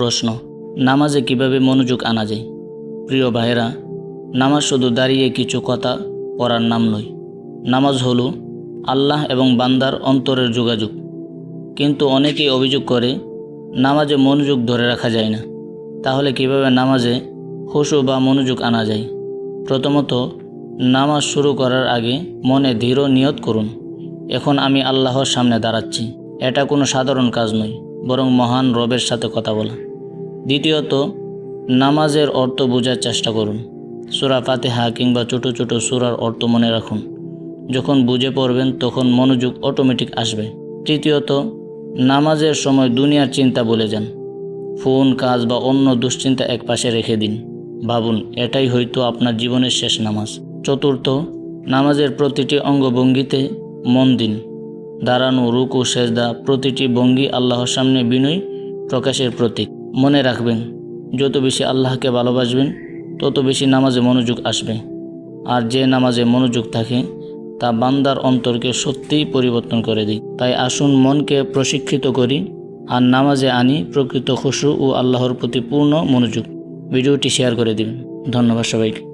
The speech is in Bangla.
প্রশ্ন, নামাজে কীভাবে মনোযোগ আনা যায়? প্রিয় ভাইয়েরা, নামাজ শুধু দাঁড়িয়ে কিছু কথা পড়ার নাম নয়। নামাজ হলো আল্লাহ এবং বান্দার অন্তরের যোগাযোগ। কিন্তু অনেকেই অভিযোগ করে, নামাজে মনোযোগ ধরে রাখা যায় না। তাহলে কীভাবে নামাজে খুশু বা মনোযোগ আনা যায়? প্রথমত, নামাজ শুরু করার আগে মনে দৃঢ় নিয়ত করুন, এখন আমি আল্লাহর সামনে দাঁড়াচ্ছি। এটা কোনো সাধারণ কাজ নয়, বরং মহান রবের সাথে কথা বলা। দ্বিতীয়ত, নামাজের অর্থ বোঝার চেষ্টা করুন। সুরা ফাতেহা কিংবা ছোটো ছোটো সুরার অর্থ মনে রাখুন। যখন বুঝে পড়বেন, তখন মনোযোগ অটোমেটিক আসবে। তৃতীয়ত, নামাজের সময় দুনিয়ার চিন্তা বলে যান। ফোন, কাজ বা অন্য দুশ্চিন্তা এক পাশে রেখে দিন। ভাবুন, এটাই হয়তো আপনার জীবনের শেষ নামাজ। চতুর্থ, নামাজের প্রতিটি অঙ্গভঙ্গিতে মন দিন। দাঁড়ানো, রুকু, সেজদা প্রতিটি ভঙ্গি আল্লাহর সামনে বিনয় প্রকাশের প্রতীক। মনে রাখবেন, যত বেশি আল্লাহকে ভালোবাসবেন, তত বেশি নামাজে মনোযোগ আসবে। আর যে নামাজে মনোযোগ থাকে, তা বান্দার অন্তরকে সত্যিই পরিবর্তন করে দিই তাই আসুন মনকে প্রশিক্ষিত করি, আর নামাজে আনি প্রকৃত খুশু ও আল্লাহর প্রতি পূর্ণ মনোযোগ। ভিডিওটি শেয়ার করে দিন ধন্যবাদ সবাইকে।